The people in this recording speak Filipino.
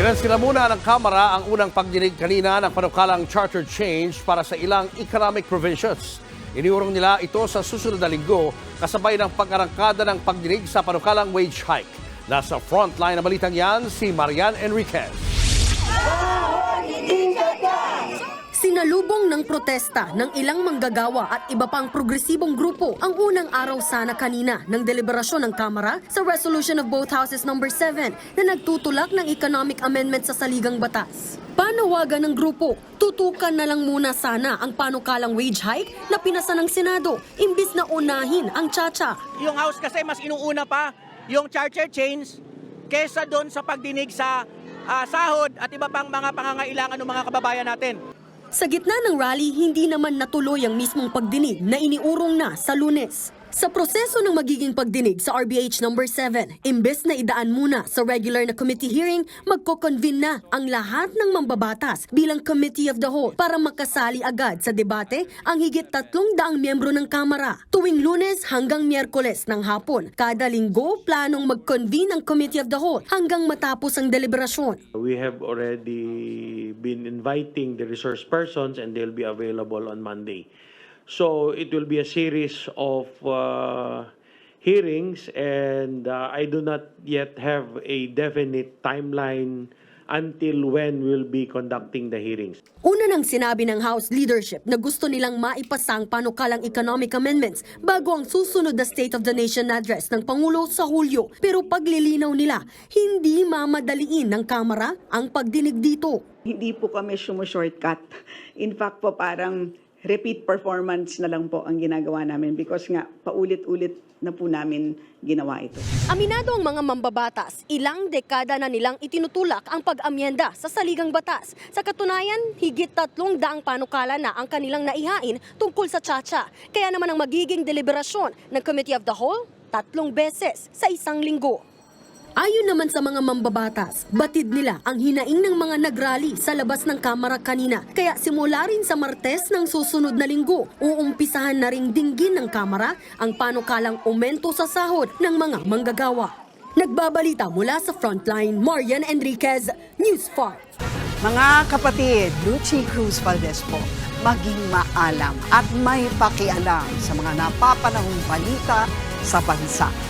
Kinansila muna ng Kamara ang unang pagdinig kanina ng panukalang charter change para sa ilang economic provisions. Iniurong nila ito sa susunod na linggo kasabay ng pag-arangkada ng pagdinig sa panukalang wage hike. Nasa frontline na balitang yan si Marian Enriquez. Sinalubong ng protesta ng ilang manggagawa at iba pang progresibong grupo ang unang araw sana kanina ng deliberasyon ng Kamara sa resolution of both houses number 7 na nagtutulak ng economic amendment sa saligang batas. Panawagan ng grupo, tutukan na lang muna sana ang panukalang wage hike na pinasa ng Senado imbis na unahin ang tsacha. Yung House kasi mas inuuna pa yung charter change kesa doon sa pagdinig sa ah, sahod at iba pang mga pangangailangan ng mga kababayan natin. Sa gitna ng rally, hindi naman natuloy ang mismong pagdinig na iniurong na sa lunes. Sa proseso ng magiging pagdinig sa RBH number 7, imbes na idaan muna sa regular na committee hearing, magko-convene na ang lahat ng mambabatas bilang committee of the whole para makasali agad sa debate ang higit tatlong daang miyembro ng Kamara. Tuwing lunes hanggang miyerkules ng hapon, kada linggo planong mag-convene ang committee of the whole hanggang matapos ang deliberasyon. We have already been inviting the resource persons and they'll be available on Monday. So it will be a series of uh, hearings and uh, I do not yet have a definite timeline until when we'll be conducting the hearings. Una nang sinabi ng House leadership na gusto nilang maipasang panukalang economic amendments bago ang susunod na State of the Nation address ng Pangulo sa Hulyo. Pero paglilinaw nila, hindi mamadaliin ng Kamara ang pagdinig dito. Hindi po kami sumushortcut. In fact po parang repeat performance na lang po ang ginagawa namin because nga paulit-ulit na po namin ginawa ito. Aminado ang mga mambabatas, ilang dekada na nilang itinutulak ang pag-amyenda sa saligang batas. Sa katunayan, higit tatlong daang panukala na ang kanilang naihain tungkol sa tsacha. Kaya naman ang magiging deliberasyon ng Committee of the Whole, tatlong beses sa isang linggo. Ayon naman sa mga mambabatas, batid nila ang hinaing ng mga nagrally sa labas ng kamera kanina. Kaya simula rin sa Martes ng susunod na linggo, uumpisahan na ring dinggin ng kamera ang panukalang aumento sa sahod ng mga manggagawa. Nagbabalita mula sa Frontline, Marian Enriquez, News 5. Mga kapatid, Lucy Cruz Valdez po, maging maalam at may pakialam sa mga napapanahong balita sa bansa.